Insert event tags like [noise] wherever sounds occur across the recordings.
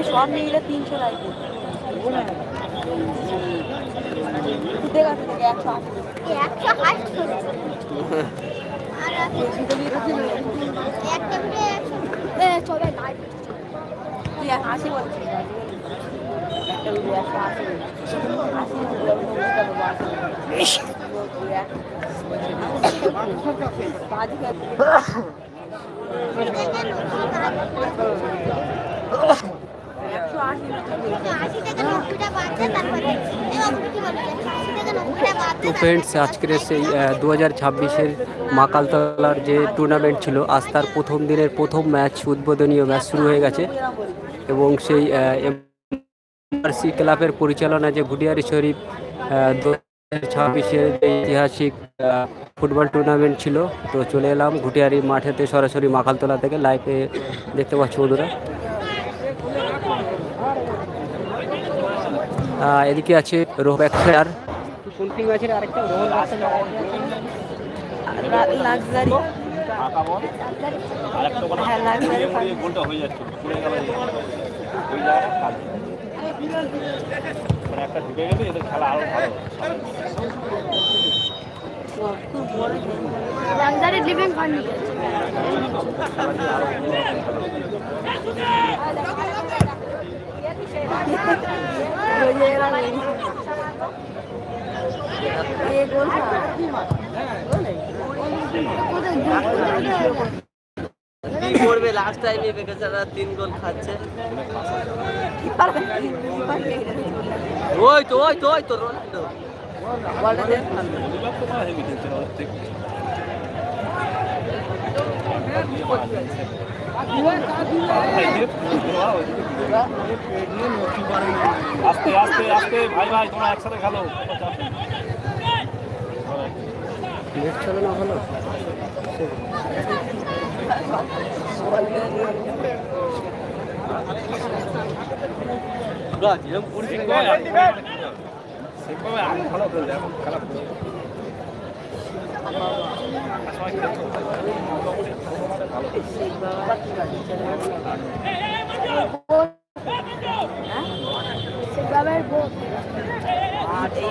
আমি সব মিলে তিনশো ঠিক একশো আশি। একশো আশি বলছিস? একটা [laughs] [laughs] তো ফ্রেন্ডস আজকের সেই দু হাজার ছাব্বিশের মাকালতলার যে টুর্নামেন্ট ছিল আজ তার প্রথম দিনের প্রথম ম্যাচ উদ্বোধনীয় ম্যাচ শুরু হয়ে গেছে। এবং সেই এমআরসি ক্লাবের পরিচালনা যে ভুটিয়ারি শরীফ দু হাজার ছাব্বিশের যে ঐতিহাসিক ফুটবল টুর্নামেন্ট ছিল তো চলে এলাম ঘুটিয়ারি মাঠেতে সরাসরি মাকালতলা থেকে। লাইভে দেখতে পাচ্ছি বন্ধুরা আহ, এদিকে আছে রোহ আর কোন টিম আছে রে? আরেকটা রোহন লাক্সারি হ্যাঁ লাক্সারি গোলটা হয়ে যাচ্ছে পড়ে গেল ওই জায়গাটা খালি মানে একটা ঢুকে গেলে এদের খেলা আরও আছে খুব বড় লাক্সারি। লিভিং ফার্নিচার কি করবে? লাস্ট টাইমে বেকার তিন গোল খাচ্ছে। ওই তো ওই তো ওই তো রোনাল্ডো হেভি খেলছে না আস্তে আস্তে আস্তে, ভাই ভাই, তোমরা একসাথে খেলো। না ভালো সেভাবে আগে ভালো এখন খারাপ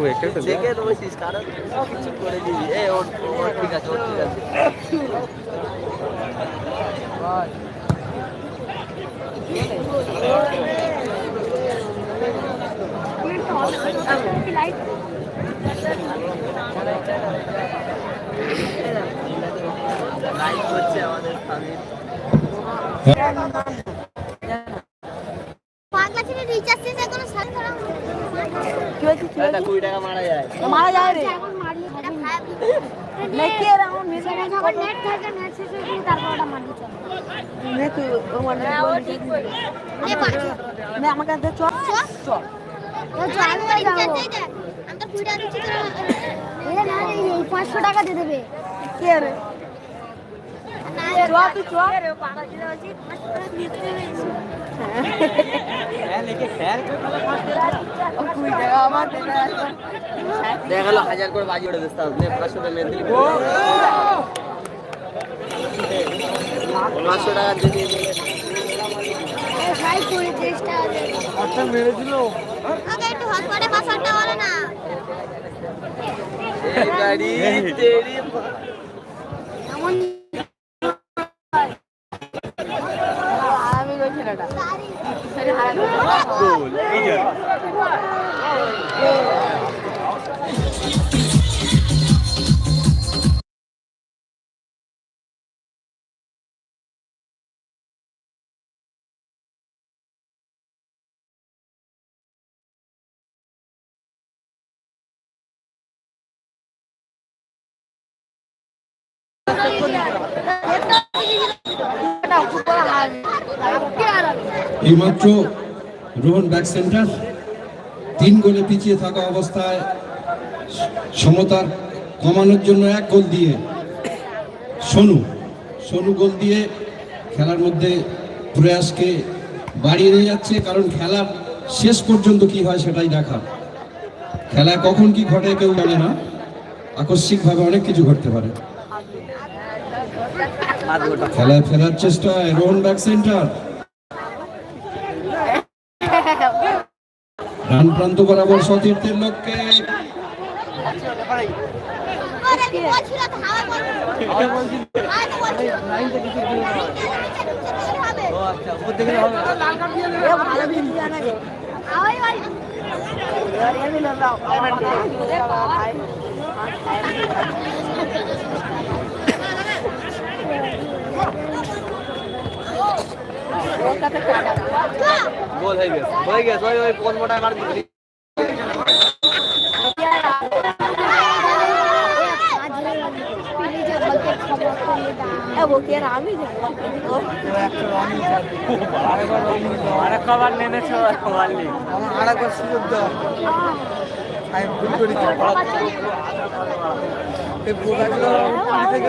হবে তো দেখে বসিস কারণ কিছু করে দিবি। এ ওর ঠিক আছে ওর ঠিক আছে। লাইভ হচ্ছে রিচার্জ শেষ এখনও সাড়ে কুড়ি টাকা মারা যায়। মারা যায় রে। চলে পাঁচশো টাকা দিয়ে দেবে। কে রে চ তুই চ ও কুড়ি টাকা আমার দেখা গেল হাজার করে বাজি ওটা বেচতে হবে পাঁচশো টাকা মেরে দিলি। পাঁচশো টাকা আচ্ছা একটু বলো না গাড়ি তেরি। এইমাত্র রোহন ব্যাক সেন্টার। তিন গোলে পিছিয়ে থাকা অবস্থায় সমতার কমানোর জন্য এক গোল দিয়ে সোনু সোনু গোল দিয়ে খেলার মধ্যে প্রয়াসকে বাড়িয়ে নিয়ে যাচ্ছে, কারণ খেলার শেষ পর্যন্ত কি হয় সেটাই দেখা। খেলা কখন কি ঘটে কেউ জানে না। আকস্মিকভাবে অনেক কিছু ঘটতে পারে। খেলায় ফেরার চেষ্টায় রোহন ব্যাক সেন্টার। রান প্রান্ত বরাবর সতীর্থের লক্ষ্যে। আরে গোল হয়ে গেছে হয়ে গেছে ওই ওই কোন মোটা মার দিবি এ ওকে আর আমি জানি আরেক খাবার নেমেছে আরেকবার সুযোগ দাও আমি ভুল থেকে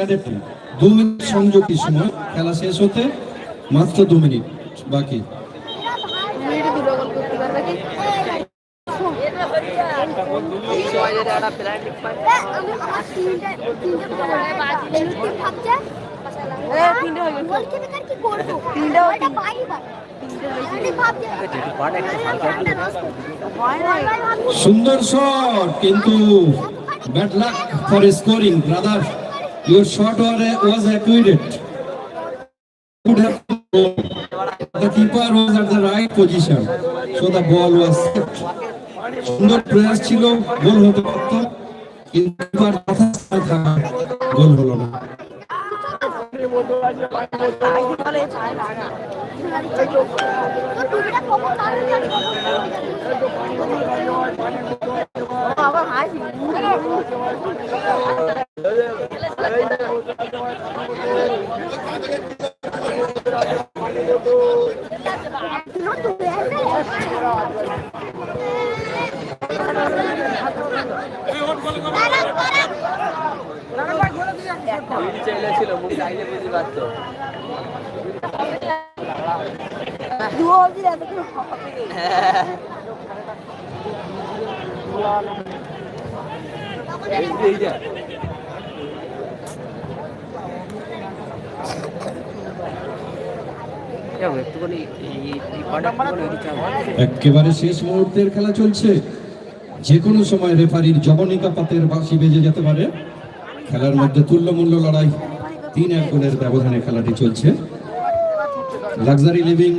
মিনিটস দু মিনিট সংযোগী সময়, খেলা শেষ হতে মাত্র দু মিনিট বাকি। সুন্দর শট কিন্তু bad luck for scoring brother your shot was accurate could have the keeper was at the right position. So the ball was saved. সুন্দর প্রয়াস ছিল, গোল হতে পারত। কিন্তু গোল হলো না। হাসি বিড়ি চাইলে ছিল মুখ চাইলে বুঝতে পারতো দুও অবধি এত কিছু হবে এই যা একটুখানি এই এই পাটা একটুখানি এদিকে চাপ। একেবারে শেষ মুহূর্তের খেলা চলছে। যে কোনো সময় রেফারির জবনিকাপাতের বাঁশি বেজে যেতে পারে। খেলার মধ্যে তুল্যমূল্য লড়াই তিন এক গোলের ব্যবধানে খেলাটি চলছে। লাক্সারি লিভিং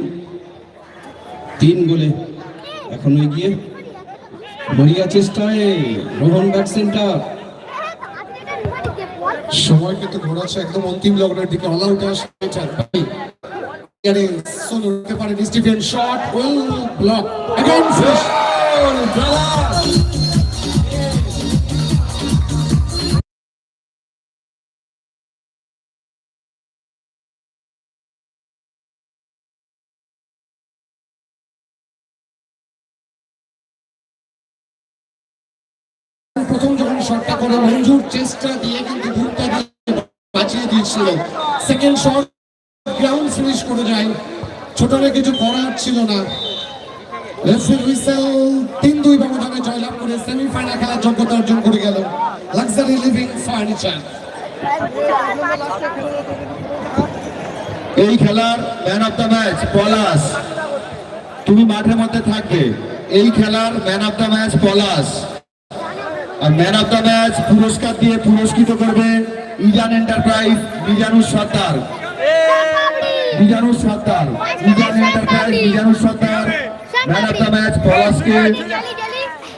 তিন গোলে এখনও এগিয়ে মরিয়া চেষ্টায় রোহন ব্যাক সেন্টার। সময় কিন্তু ঘোরাচ্ছে একদম অন্তিম লগ্নের দিকে অল আউট এখানে সোলো রাখতে পারেন, Stephen shot, well block again প্রথম করে মঞ্জুর চেষ্টা দিয়ে কিন্তু ভুট্টা বাঁচিয়ে দিয়েছিল সেকেন্ড শট গ্রাউন্ড ফিনিশ করে যায়। ছোটরে কিছু করার ছিল না। লাক্সারি লিভিং ফার্নিচার এই খেলার man of the match Palash তুমি মাঠের মধ্যে থাকবে। এই খেলার man of the match Palash man of the match পুরস্কার দিয়ে পুরস্কৃত করবে Izan enterprise Mizanur Sardar. Mizanur Sardar Izan enterprise Mizanur Sardar. Man of the match পলাশকে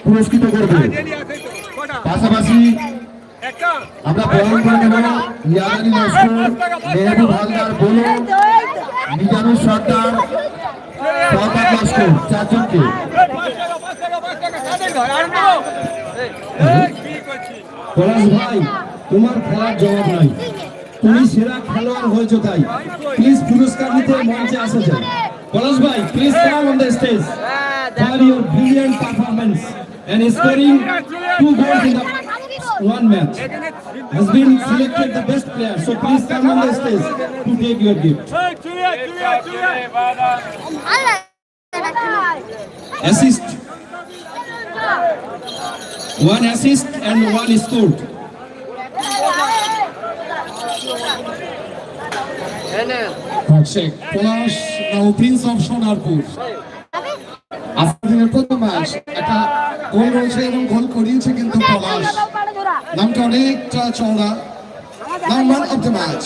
পুরস্কৃত করবে। পাশাপাশি আমরা বরণ করে নেব ইয়াদানি নস্কর মেহবুব হালদার বলো, মিজানুর সর্দার সহকার লস্কর চারজনকে। পলাশ ভাই তোমার খেলার জবাব নাই তুমি সেরা খেলোয়াড় হয়েছো তাই প্লিজ পুরস্কার নিতে মঞ্চে আসা যায় পলাশ ভাই please come on the stage for your brilliant performance and scoring two goals in the one match has been selected the best player so please come on the stage to take your gift assist one assist and one scored. Palash now prince of Sonarpur আজকের দিনের প্রথম match, একটা গোল রয়েছে এবং গোল করিয়েছে কিন্তু পলাশ নামটা অনেকটা চওড়া। নাম ম্যান অফ দ্য ম্যাচ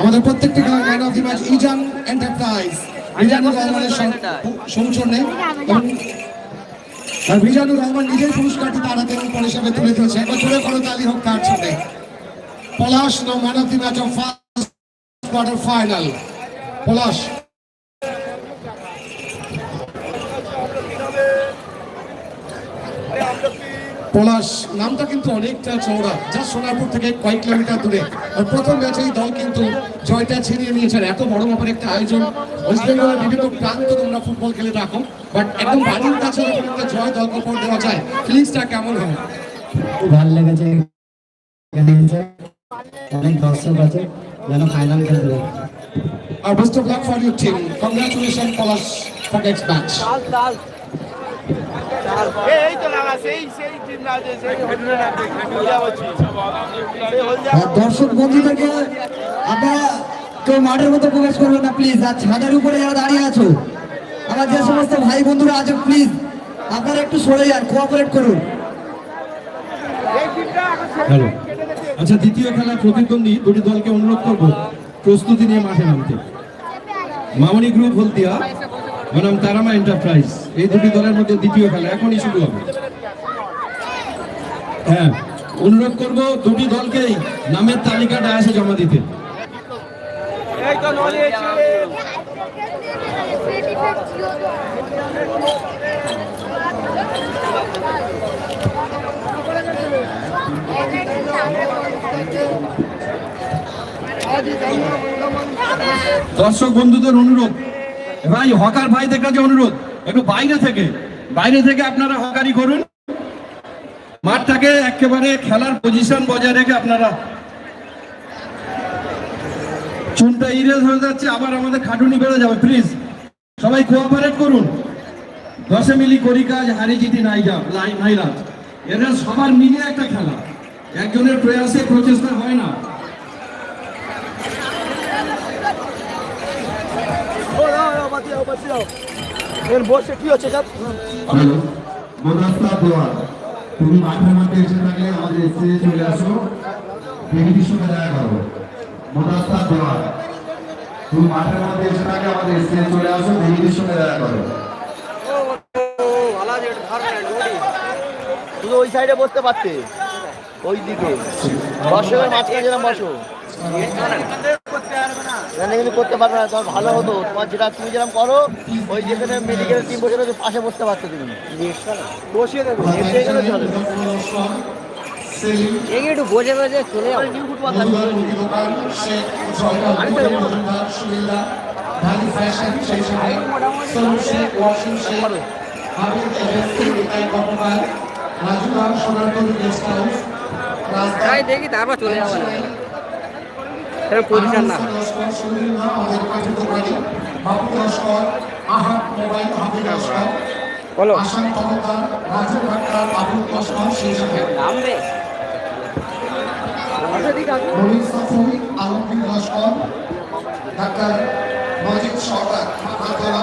আমাদের প্রত্যেকটি man of the match Izan enterprise Mizanur রহমানের সৌজন্যে আর মিজানুর রহমান নিজেই পুরস্কারটি তার হাতে উপর হিসাবে তুলে দিয়েছে একবার জোরে করো, তালি হোক তার জন্যে Palash, now man of the match of first quarter final. Palash. Palash, নামটা কিন্তু অনেকটা চওড়া যা সোনারপুর থেকে কয়েক কিলোমিটার দূরে। আর প্রথম ম্যাচে এই দল কিন্তু জয়টা ছিনিয়ে নিয়েছেন এত বড় মাপের একটা আয়োজন, ওয়েস্ট বেঙ্গলের বিভিন্ন প্রান্ত তোমরা ফুটবল খেলে রাখো বাট একদম বাড়ির কাছে একটা জয় দলকে উপর দেওয়া যায়। ফিলিংসটা কেমন হয়? ভালো লেগেছে। অনেক দর্শক আছে যেন ফাইনাল খেলতে পারে। আর best of luck for your team congratulation Palash for next match দর্শক বন্ধুদেরকে আপনারা কেউ মাঠের মধ্যে প্রবেশ করবেন না প্লিজ আর ছাদের উপরে যারা দাঁড়িয়ে আছো। আমার যে সমস্ত ভাই বন্ধুরা আছে প্লিজ আপনারা একটু সরে যান কোঅপারেট করুন। হ্যালো। আচ্ছা দ্বিতীয় খেলা প্রতিদ্বন্দ্বী দুটি দলকে অনুরোধ করব প্রস্তুতি নিয়ে মাঠে নামতে। মামনি গ্রুপ হলদিয়া বনাম তারামা এন্টারপ্রাইজ। এই দুটি দলের মধ্যে দ্বিতীয় খেলা এখনই শুরু হবে। হ্যাঁ অনুরোধ করব দুটি দলকেই নামের তালিকাটা আসে জমা দিতে। এই তো নলেজ দর্শক বন্ধুদের অনুরোধ, ভাই, হকার ভাইদের কাছে অনুরোধ, একটু বাইরে থেকে বাইরে থেকে আপনারা হকারি করুন। মাঠটাকে একেবারে খেলার পজিশন বজায় রেখে আপনারা চুনটা ইরেজ হয়ে যাচ্ছে, আবার আমাদের খাটুনি বেড়ে যাবে প্লিজ সবাই কোঅপারেট করুন। দশে মিলি করি কাজ হারি জিতি নাই যা লাই- নাইরা এরা সবার মিলে একটা খেলা। একজনের প্রয়াসে প্রচেষ্টা হয় না। বসে কি হচ্ছে তুমি মাঠের মধ্যে এসে থাকলে আমাদের স্টেজে চলে আসো। সঙ্গে দেখা করো। মোদাস্তা দোয়া তুমি মাঠের মধ্যে এসে থাকলে আমাদের স্টেজে চলে আসো দেবীর সঙ্গে দেখা করো। শুধু ওই সাইডে বসতে পারতে। ওই দিকে। দর্শকের মাঝখানে যেরকম বসো। কিন্তু করতে পারবে না তোমার ভালো হতো। তোমার যেটা তুমি যেরকম করো ওই যেখানে মেডিকেল টিম বসে পাশে বসতে পারতো তুমি। বসিয়ে দেবে একটু বসে বসে চলে তাই দেখি তারপর চলে যাব। না সেরকম পজিশন না। বলো। আসাম ক্ষমতা রাজু ভাট্টার আবুল লস্কর সেই সাথে নামবে রবি সাফুই আলমগীর লস্কর ডাক্তার মজিদ সরকার মাতালা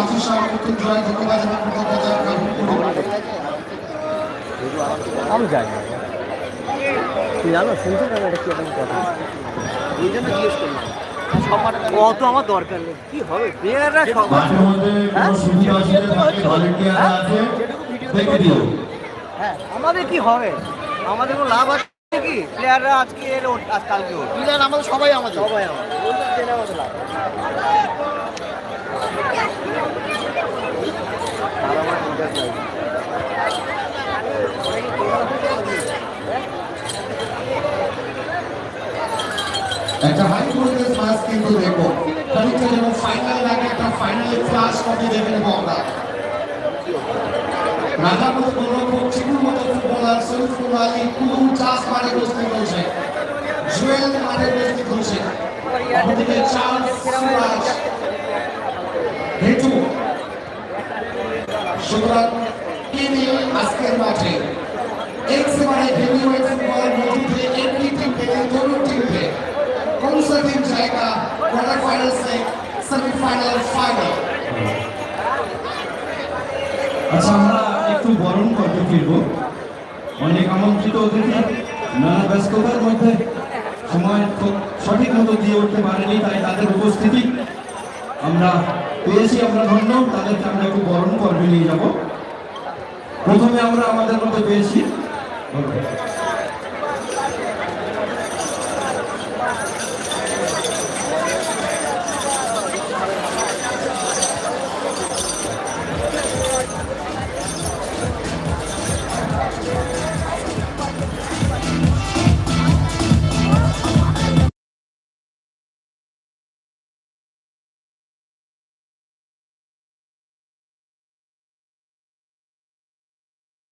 আশিসা মৃত্যুঞ্জয় ধন্যবাদ এবং কৃতজ্ঞতা জ্ঞাপন করি আমি তুই জানো শুনছো না এটা কি কথা? ওই জন্য জিজ্ঞেস করলাম। সব মাঠে অত আমার দরকার নেই। কি হবে? প্লেয়াররা সব মাঠের মধ্যে কোনো সুবিধা অসুবিধা থাকলে ভলেন্টিয়ার আছে? দেখে দিও। হ্যাঁ আমাদের কি হবে? আমাদের কোনো লাভ আছে? কি? প্লেয়াররা আজকে এলো আজ কালকে ওর। প্লেয়ার আমাদের সবাই আমাদের। সবাই আমাদের। আমাদের একটা হাই ভোল্টেজ ম্যাচ কিন্তু দেখব খানিকটা যেন ফাইনাল লাগে একটা ফাইনালে ফ্লাশ কপি দেখে নেব আমরা। মতো গৌরব চিকুর মতো ফুটবলার সৈফুল আলী কুলু চাষ মাঠে বসতে করছে জুয়েল মাঠে বসতে করছে অপরদিকে চার্লস সিরাজ। হেটু সুতরাং তিনি আজকের মাঠে একেবারে হেভিওয়েট ফুটবলের মধ্যে একটি টিম থেকে তরুণ টিমকে কোন সা টিম কোয়ার্টার ফাইনাল से সেমিফাইনাল ফাইনাল আচ্ছা আমরা একটু বরণ করতে ফিরবো। অনেক আমন্ত্রিত অতিথি। নানা ব্যস্ততার মধ্যে সময় সঠিক মতো দিয়ে উঠতে পারেনি, তাই তাদের উপস্থিতি আমরা পেয়েছি, আমরা ধন্য। তাদেরকে আমরা একটু বরণ পর্বে নিয়ে যাব। প্রথমে আমরা আমাদের মধ্যে পেয়েছি।